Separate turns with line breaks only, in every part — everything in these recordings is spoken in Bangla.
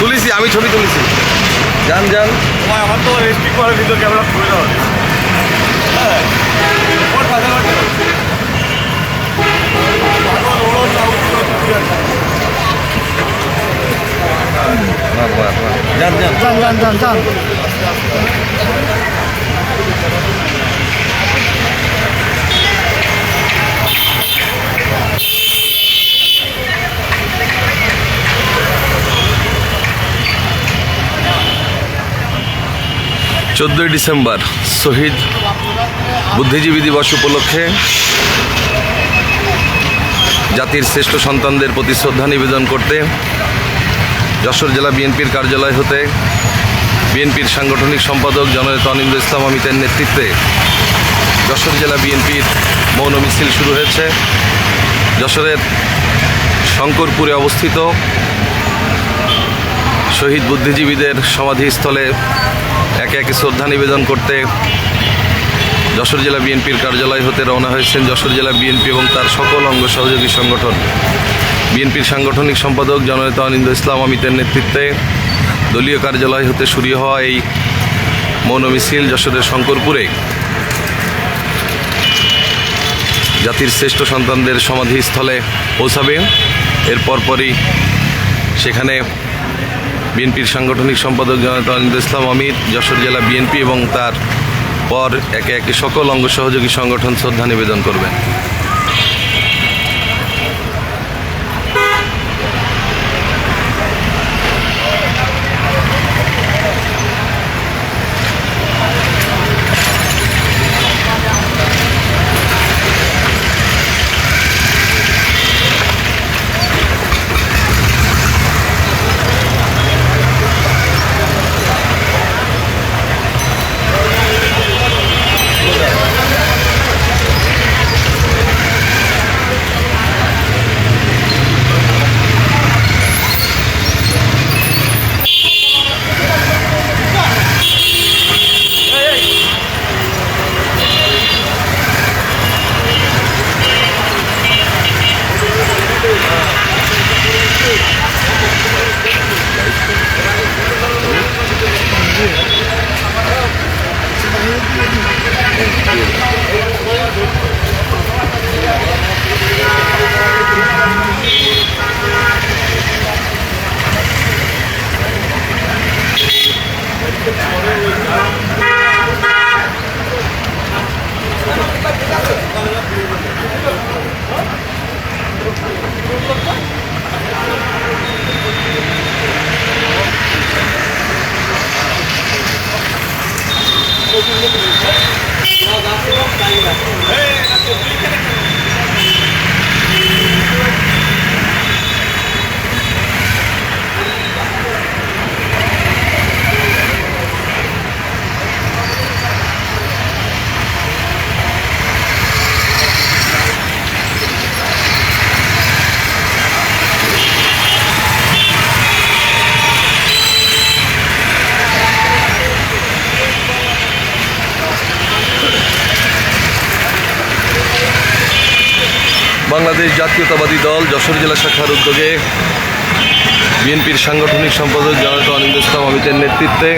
তুলিছি, আমি ছবি তুলিছি। যান যান।
আমার তো রেস্ট্রিক্ট করে ভিতর ক্যামেরা খুলে দেওয়া হ্যাঁ মারতে হবে। পাগল, ওরও চাউ ছিল, ঠিক আছে।
বাহ, বাহ, বাহ। যান চোদ্দোই ডিসেম্বর শহীদ বুদ্ধিজীবী দিবস উপলক্ষে জাতির শ্রেষ্ঠ সন্তানদের প্রতি শ্রদ্ধা নিবেদন করতে যশোর জেলা বিএনপির কার্যালয় হতে বিএনপির সাংগঠনিক সম্পাদক জননেতা অনিন্দ ইসলাম অমিতের নেতৃত্বে যশোর জেলা বিএনপির মৌন মিছিল শুরু হয়েছে। যশোরের শঙ্করপুরে অবস্থিত শহীদ বুদ্ধিজীবীদের সমাধিস্থলে একে একে শ্রদ্ধা নিবেদন করতে যশোর জেলা বিএনপির কার্যালয় হতে রওনা হয়েছেন যশোর জেলা বিএনপি এবং তার সকল অঙ্গ সহযোগী সংগঠন। বিএনপির সাংগঠনিক সম্পাদক জননেতা অনিন্দ ইসলাম অমিতের নেতৃত্বে দলীয় কার্যালয় হতে শুরু হওয়া এই মৌন মিছিল যশোরের শঙ্করপুরে। জাতির শ্রেষ্ঠ সন্তানদের সমাধিস্থলে পৌঁছাবে। এর পরপরই সেখানে বিএনপির সাংগঠনিক সম্পাদক জনতা অনিন্দ ইসলাম অমিত, যশোর জেলা বিএনপি এবং তার পর একে একে সকল অঙ্গ সহযোগী সংগঠন শ্রদ্ধা নিবেদন করবেন। বাংলাদেশ জাতীয়তাবাদী দল যশোর জেলা শাখার উদ্যোগে বিএনপির সাংগঠনিক সম্পাদক জনতা অনিন্দ ইসলাম অমিতের নেতৃত্বে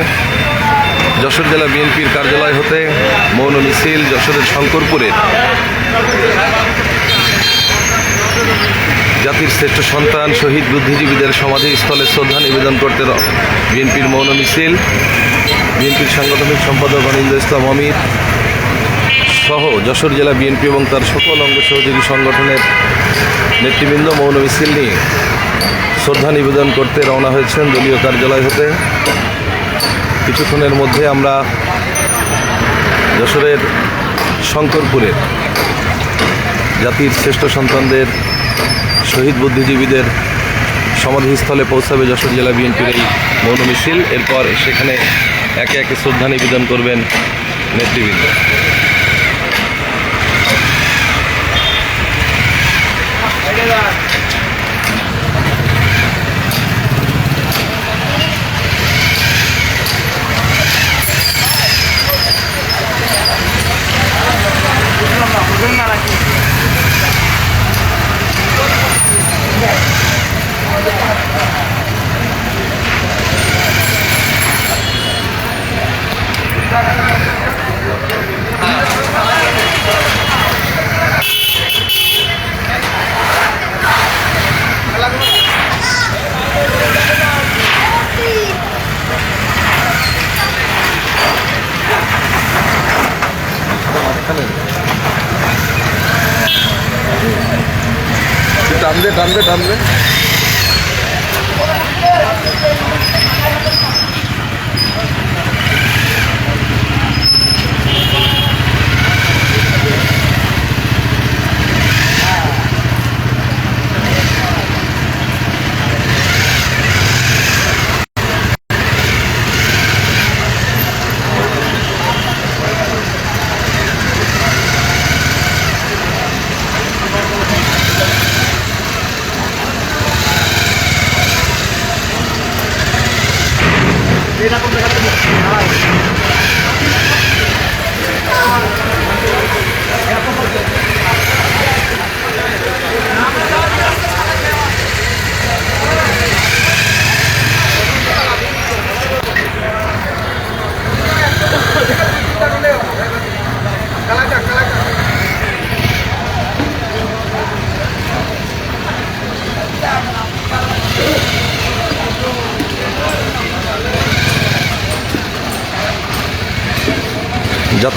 যশোর জেলা বিএনপির কার্যালয় হতে মৌন মিছিল যশোরের শঙ্করপুরের জাতির শ্রেষ্ঠ সন্তান, শহীদ বুদ্ধিজীবীদের সমাধিস্থলে শ্রদ্ধা নিবেদন করতে বিএনপির মৌন মিছিল। বিএনপির সাংগঠনিক সম্পাদক অনিন্দ ইসলাম অমিত সহ যশোর জেলা বিএনপি এবং তার সকল অঙ্গ সহযোগী সংগঠনের নেতৃবৃন্দ মৌন মিছিল নিয়ে শ্রদ্ধা নিবেদন করতে রওনা হয়েছেন দলীয় কার্যালয় হতে। কিছুক্ষণের মধ্যে আমরা যশোরের শঙ্করপুরের জাতির শ্রেষ্ঠ সন্তানদের, শহীদ বুদ্ধিজীবীদের সমাধিস্থলে পৌঁছাবে যশোর জেলা বিএনপির এই মৌন মিছিল এরপর সেখানে একে একে শ্রদ্ধা নিবেদন করবেন নেতৃবৃন্দ। เลยว่า টান দে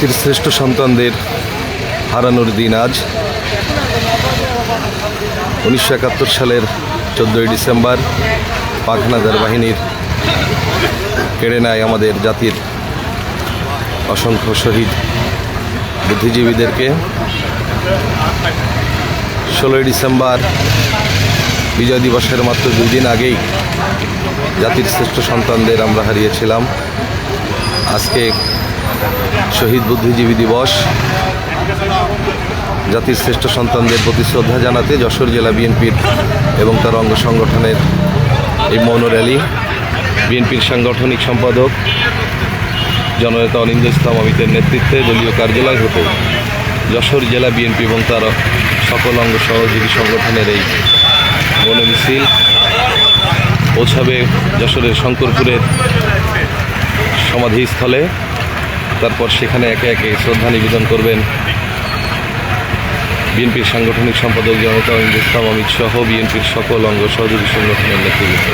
জাতির শ্রেষ্ঠ সন্তানদের হারানোর দিন আজ। উনিশশো একাত্তর সালের চোদ্দোই ডিসেম্বর পাক হানাদার বাহিনীর কেড়ে নেয় আমাদের জাতির অসংখ্য শহীদ বুদ্ধিজীবীদেরকে ষোলোই ডিসেম্বর বিজয় দিবসের মাত্র দুই দিন আগেই জাতির শ্রেষ্ঠ সন্তানদের আমরা হারিয়েছিলাম। আজকে শহীদ বুদ্ধিজীবী দিবস। জাতির শ্রেষ্ঠ সন্তানদের প্রতি শ্রদ্ধা জানাতে যশোর জেলা বিএনপির এবং তার অঙ্গ সংগঠনের এই মৌন র্যালি। বিএনপির সাংগঠনিক সম্পাদক জননেতা অনিন্দ ইসলাম অমিতের নেতৃত্বে দলীয় কার্যালয় হতে যশোর জেলা বিএনপি এবং তার সকল অঙ্গ সহযোগী সংগঠনের এই মৌন মিছিল পৌঁছাবে যশোরের শঙ্করপুরের সমাধিস্থলে। তারপর সেখানে একে একে শ্রদ্ধা নিবেদন করবেন। বিএনপির সাংগঠনিক সম্পাদক জনতা ইসলাম অমিত সহ বিএনপির সকল অঙ্গ সহযোগী সংগঠনের নেতৃবৃন্দ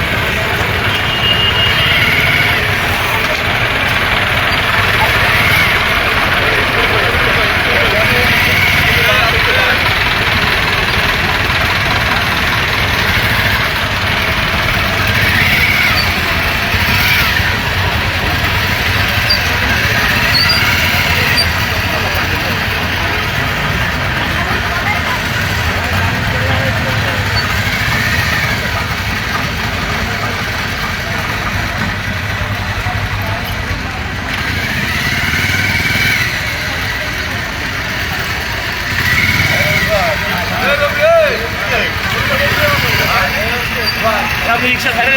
আপনি রিক্সা ছাড়ে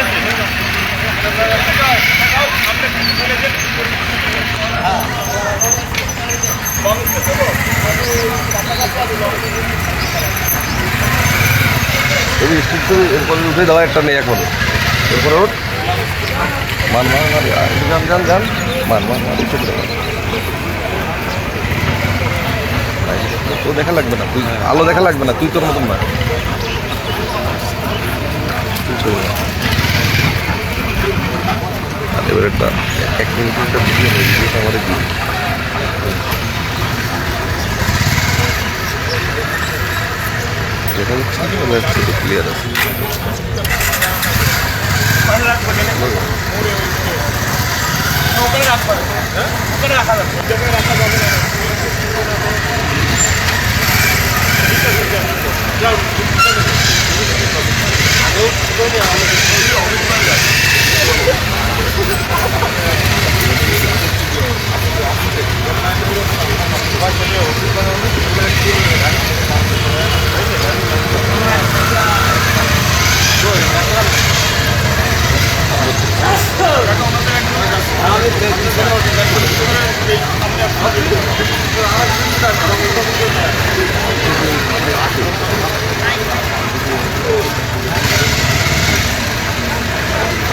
তুমি কিন্তু এরপরে উঠে দেওয়া একটা নেই এখনও। এরপরে ওঠ। মান মান মান যান যান যান। মান মান মান করে। তো দেখা লাগবে না। তুই আলো দেখা লাগবে না। তুই তোর মতন না। এবার একটা এক মিনিট একটা ভিডিও হয়ে গেছে আমাদের যেখানে ছিল আমার ছোট ক্লিয়ার আছে
রাখা
আগেও কী আমাদের অনেকবার Thank
you. Thank you.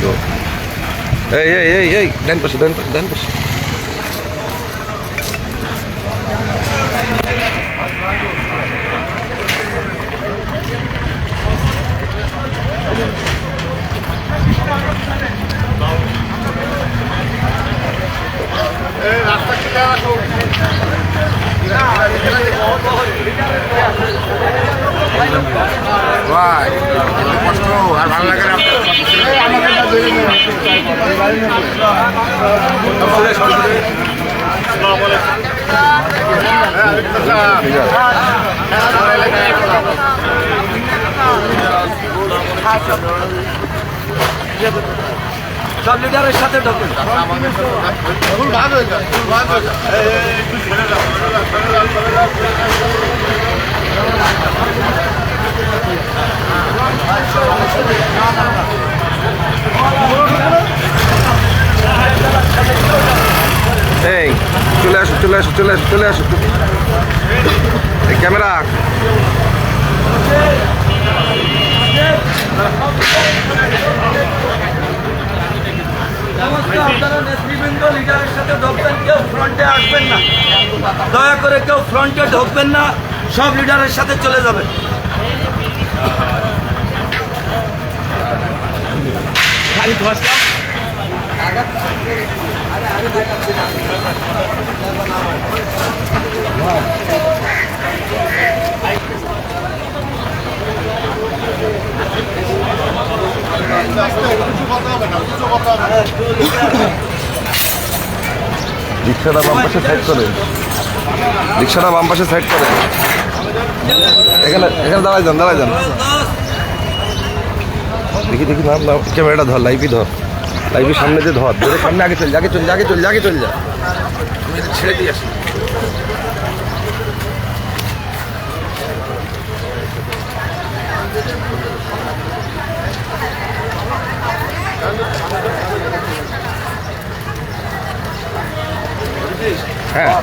আসা যাবে না।
চলছে বুঝিস তো
এই এই এই এই ডান পাশে ডান ঠিক আছে
সব লিডারের সাথে ঢুকবেন
এই, চলে আসো চলে আসো চলে আসো চলে আসো। এই ক্যামেরা।
লিডারের সাথে ঢুকবেন, কেউ ফ্রন্টে আসবেন না। দয়া করে কেউ ফ্রন্টে ঢুকবেন না। সব লিডারের সাথে চলে যাবে।
রিক্সাটা বাম পাশে সাইড করে। রিক্সাটা বাম পাশে সাইড করে। এখানে এখানে দাঁড়াই যান দাঁড়াই যান। দেখি দেখি নাম নাম ক্যামেরাটা ধর লাইভই ধর। লাইভের সামনে দিয়ে ধর ধরে সামনে আগে চল যা, আগে চল যা, আগে চল যা, আগে চল যা। ছেড়ে দিয়ে আসি হ্যাঁ।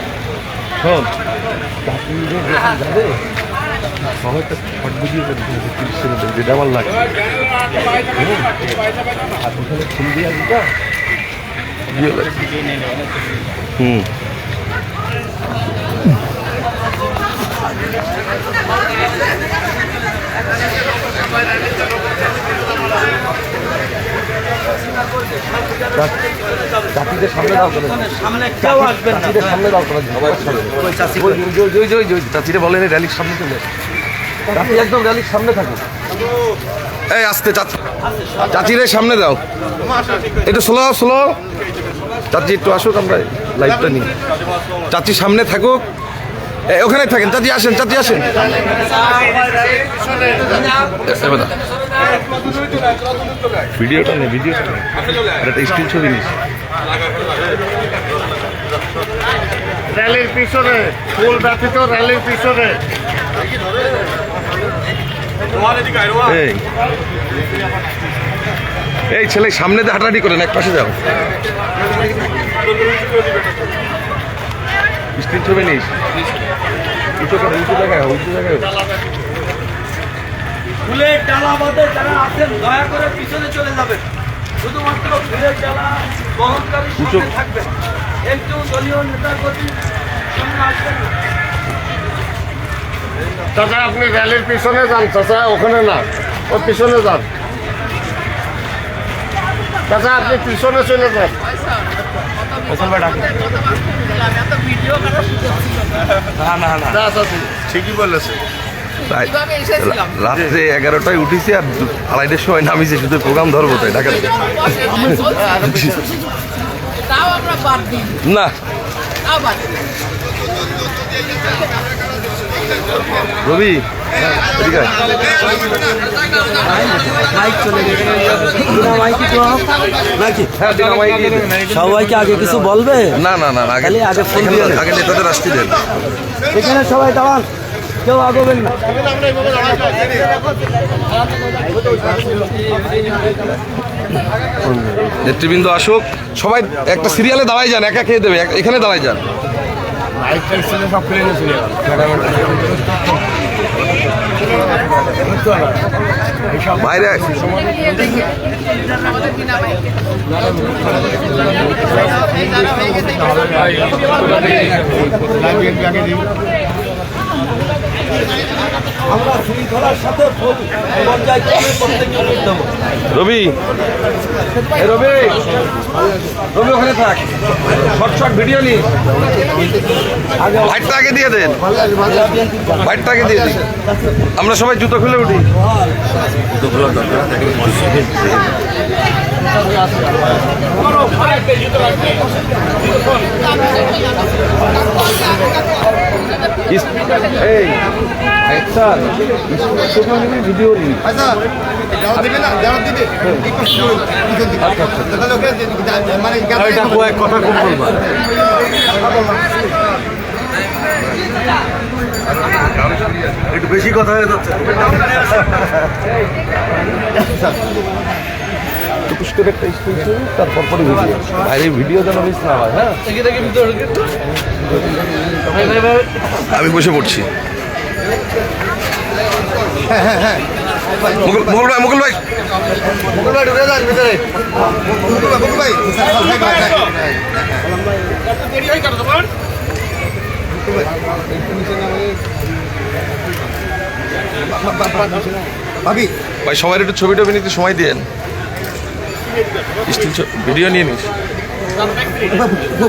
শোন যাবে সবাইটা ফট বুঝিয়ে করে তিরিশ সেকেন্ড যেটা আমার হুম। সামনে দাও করে
সামনে কেউ আসবেন
সামনে দাও করে বলেন র্যালির সামনে। চলে একদম র্যালির সামনে থাকুক এই আসতে চাচি চাচিরে সামনে দাও। একটু স্লো স্লো চাচি একটু আসুক আমরা লাইভটা নিই। চাচি সামনে থাকুক। এ, ওখানে থাকেন। চাচি আসেন চাচি আসেন। ভিডিওটা নেই ভিডিওটা নেই একটা স্টিল ছবি নিস
র্যালির পিছনে ফুল ব্যতীত র্যালির পিছনে।
এই। ছেলে সামনে দিয়ে হাঁটাহাঁটি করেন এক পাশে যাও। স্ক্রিন ছবি নিস। উঁচু জায়গায় উঁচু জায়গায়
ফুলের ডালা বাদে যারা আছেন দয়া করে পিছনে চলে যাবেন। শুধুমাত্র ফুলের ডালা বহনকারী। সঙ্গে থাকবেন একটু দলীয় নেতা কর্মী সামনে আসবেন
চাচা আপনি র্যালির পিছনে যান চাচা ওখানে না। ওর পিছনে যান। চাচা আপনি পিছনে চলে যান।
না না না।
ঠিকই বলেছে।
রাত্রে এগারোটায় উঠেছি আর আড়াইটার সময় নামিছি শুধু প্রোগ্রাম ধরবো তাই ঢাকা না। রবি হ্যাঁ।
সবাইকে আগে কিছু বলবে?
না না না না, আগে
আগে ফোন।
আগে নেতাদের আসতে দেন।
এখানে সবাই দাঁড়ান। কেউ আগবেন না।
নেতৃবৃন্দ আসুক। সবাই একটা সিরিয়ালে দাঁড়াই যান একা খেয়ে দেবে এক- এখানে দাঁড়াই যান। বাইরে রবি রবি রবি ওখানে থাক। শর্ট শর্ট ভিডিও নি। ভাইটটা আগে দিয়ে দেন। ভাইটটা আগে দিয়ে দিন। আমরা সবাই জুতো খুলে উঠি। এই একটা ভিডিও নি
আচ্ছা দেওয়া না দেওয়া দিবে একটু পিছন দিকে তাহলে ওকে মানে
কথা খুব বলবা একটু বেশি কথা হয়ে যাচ্ছে
টুকুস করে একটা স্কুল ছবি তারপর পরে ভিডিও বাইরে ভিডিও যেন মিস না হয় হ্যাঁ? আমি বসে পড়ছি। মুকুল ভাই মুকুল ভাই।
মুকুল ভাই ঢুকে যান ভিতরে। মুকুল ভাই মুকুল ভাই। ভাই ভাই ভাবি।
ভাই সবাই একটু ছবি টবি নিতে সময় দিয়েন। স্টিল ভিডিও নিয়ে নিস।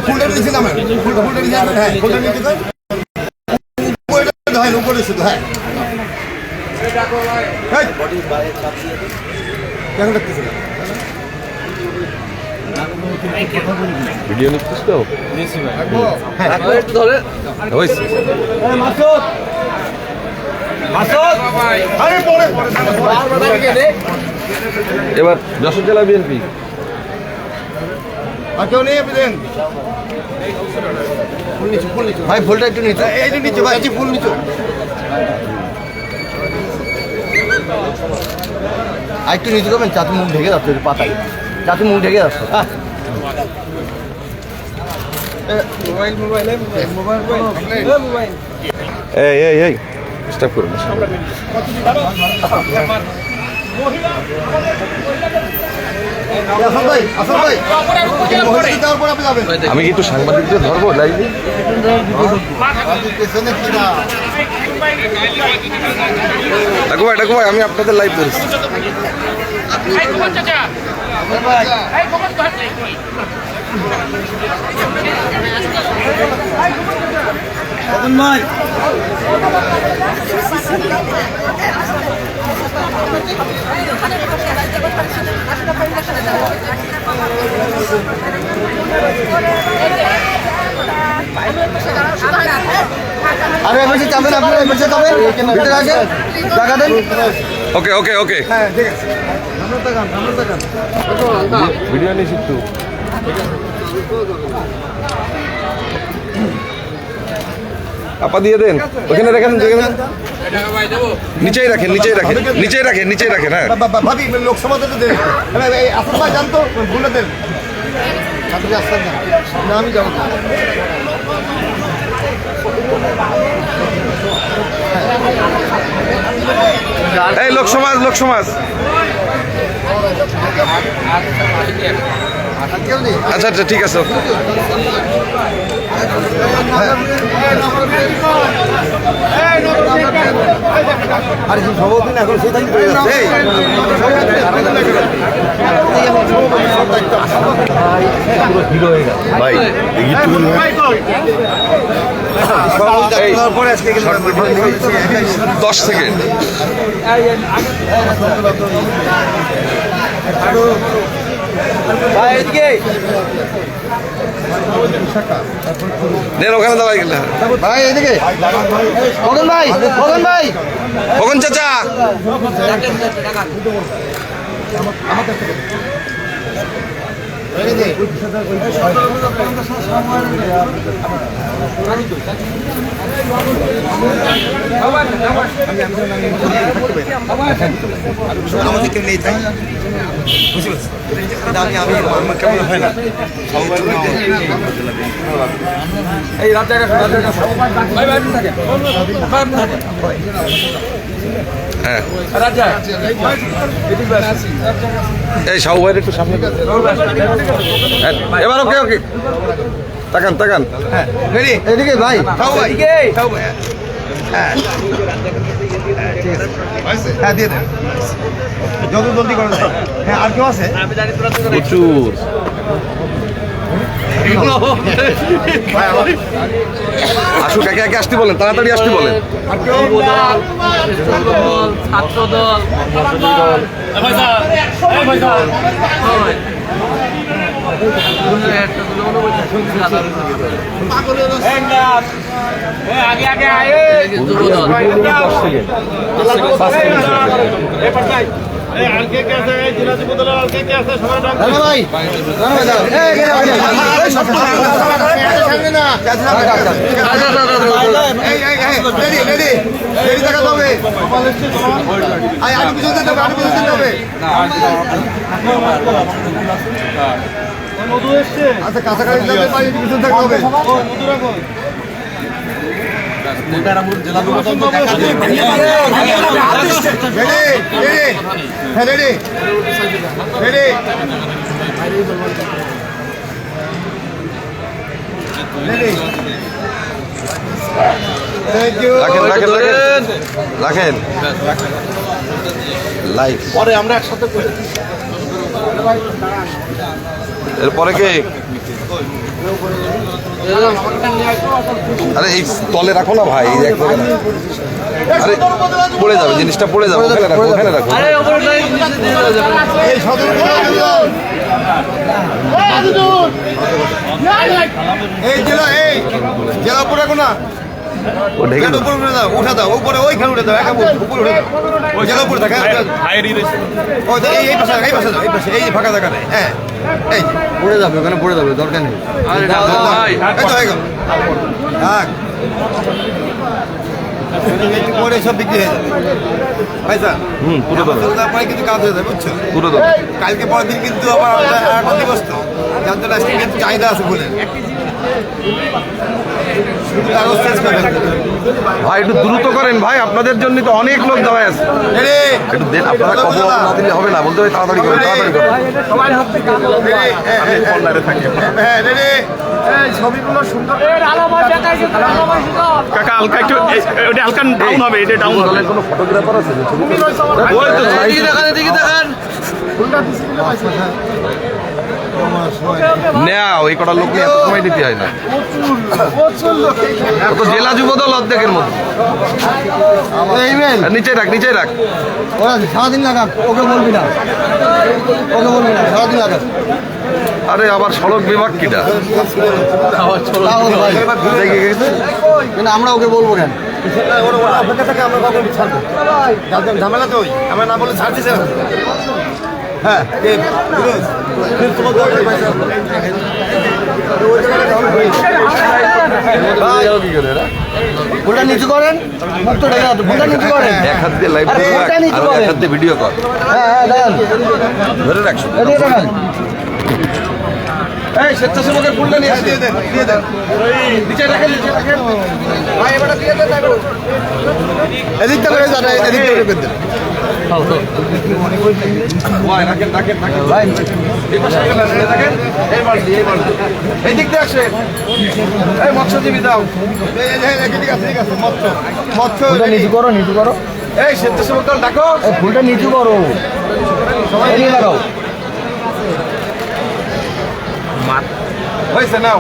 ফুলটা ফুলটা হ্যাঁ ফুলটা নিচে কর উপরে শুধু হ্যাঁ। এই! কেন দেখতেছি না?
ভিডিও নিচ্ছিস তো? হয়েছে
মাসুদ! মাসুদ!
আরে পরে
এবার যশোর জেলা বিএনপি।
ভাই ফুলটা একটু নিচু। এই নিচু ভাই। যে ফুল নিচু। আর একটু নিচু করবেন চাতু মুখ ঢেকে যাচ্ছে পাতায়। চাতু মুখ ঢেকে যাচ্ছে। মোবাইল মোবাইল মোবাইল মোবাইল
এই এই এই স্টপ করুন আমি কি একটু সাংবাদিকদের ধরবো লাইভে
পেছনে কি
ভাই ডাকু ভাই আমি আপনাদের লাইভ ধরেছি।
ভাই।
আরে এমএসি যাবেন আপনি এমএসি যাবেন ভিতরে আসেন টাকা দেন।
ওকে ওকে ওকে।
হ্যাঁ ঠিক আছে। আমরা টাকান আমরা টাকান
ভিডিও নিস একটু আপা দিয়ে দেন। ওখানে রেখেন যেখানে নিচেই রাখেন নিচেই রাখেন নিচেই রাখেন নিচেই রাখেন হ্যাঁ।
ভাবি লোকসভাতে তো দেন। আসল ভাই জানতো ভুলে দেন। না। আমি যাব
এই লোক সমাজ লোক সমাজ।
নেই
আচ্ছা আচ্ছা ঠিক আছে।
আর সভাপতি এখন দায়িত্ব
ভাই
আজকে
দশ সেকেন্ড। নেন ওখানে দাঁড়াই গেলে।
ভাই এদিকে। মদন ভাই মদন ভাই।
কখন চাচা।
আমাদের কেউ নেই আমি কেমন হয় না
এই রাত জায়গা রাত জায়গা থাকে।
হ্যাঁ। এই সাহু ভাইয়ের একটু সামনে হ্যাঁ, এবার ওকে ওকে তাকান তাকান।
এদিকে ভাই। হ্যাঁ। হ্যাঁ দিয়ে দেন। যত জলদি করেন হ্যাঁ আর কেউ আছে?
প্রচুর। আসুক একে একে আসতে বলেন তাড়াতাড়ি আসতে বলেন
ছাত্র দল
আচ্ছা, কাছাকাছি পারি, থাকতে হবে। Ready, ready. হ্যাঁ, ready. Ready. Ready. Thank you.
রাখেন রাখেন রাখেন লাইভ
পরে আমরা একসাথে।
এরপরে কে আরে এই তলে রাখো না ভাই এক জায়গায় আরে পড়ে যাবে জিনিসটা পড়ে যাবে ওখানে রাখো ওখানে রাখো।
এই সদর উপজেলা এই জেলা এই জেলা পড়ে রাখো না।
ও ঢেকে দাও।
উপরে উঠে দাও উঠে দাও উপরে ওইখানে উঠে দাও একা উপরে উঠে দাও। ওই জেলা উপরে থাকে ওই তো এই এই পাশে এই পাশে দাও এই পাশে এই ফাঁকা জায়গা নেই হ্যাঁ এই।
পড়ে যাবে ওখানে পড়ে যাবে দরকার নেই।
এই তো হয়ে গেল থাক। পরে সব বিক্রি হয়ে যাবে। ভাই স্যার
হুম পুরো দাও।
তারপরে কিন্তু কাজ হয়ে যাবে বুঝছ?
পুরো দাও।
কালকে পরের দিন কিন্তু আবার আমাদের আর দিবস তো যার জন্য আজকে কিন্তু চাহিদা আছে বলে শুধু কাগজ চেঞ্জ করে ফেলতে হবে।
ভাই একটু দ্রুত করেন ভাই আপনাদের জন্য তো অনেক লোক দাঁড়ায় আছে। একটু দেন আপনারা কবর না দিলে হবে না বলতে হবে তাড়াতাড়ি করেন তাড়াতাড়ি করেন
রেডি? রেডি?
কাকা হালকা একটু এই- ওটা হালকা ডাউন হবে এটা ডাউন হবে।
কোনো ফটোগ্রাফার আছে ছবি
ওই তো
নেও এই কটা লোক নিয়ে এত সময় দিতে হয় না। ও তো জেলা যুবদল অর্ধেকের মতো। নিচে রাখ নিচে রাখ।
ওরা সারাদিন লাগাক ওকে বলবি না। ওকে বলবি না সারাদিন লাগাক
আরে আবার সড়ক বিভাগ কিটা?
আমরা ওকে বলব কেন? ঝামেলা তো আমরা না বলে ছাড় দিছে না। হ্যাঁ ফিরোজ
নিচু করেন মুক্ত ঢেকে দাও, ফুলটা নিচু করেন।
এক হাত দিয়ে লাইভ
আরে
করে
এটা
আর এক হাত দিয়ে ভিডিও কর।
হ্যাঁ হ্যাঁ দেন
ধরে রাখছো
এদিকে দেখান
এই স্বেচ্ছাসেবকের ফুলটা নিয়ে আসি। দিয়ে দেন দিয়ে দেন নিচে রাখেন নিচে রাখেন ভাই এবারে দিয়ে দেন এদিকটা করে যান এদিকটা করে দেন। এই দিক দিয়ে আসেন। এই মৎস্যজীবী দাও। এই এই এই ঠিক আছে ঠিক আছে মৎস্য। মৎস্য
নিচু করো নিচু করো।
এই স্বেচ্ছাসেবক দল ডাকো।
ফুলটা নিচু করো। এদিকে দাঁড়াও
হয়েছে নাও।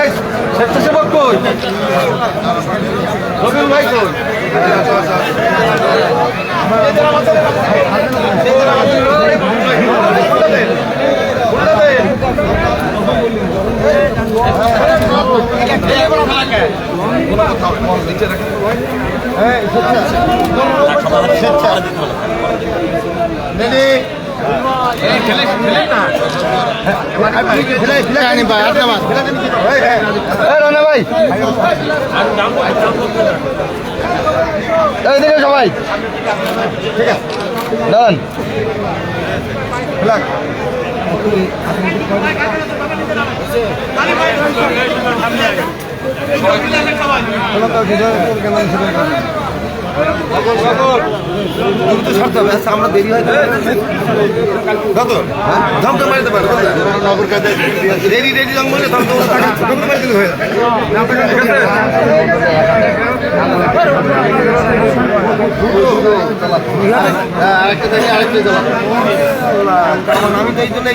এই স্বেচ্ছাসেবক কই? রবিউল ভাই কই? এদের আমাদের এদের আমাদের ফুলটা দেন ঠিক আছে
দাঁড়ান
আমরা দেরি হয় ধমকা মারিতে পারো রেডি রেডি রং বলে ধমকা ধমকা মারি দিলে হয়ে আরেকটা দেখি। আরেকটা আমি তো এই জন্য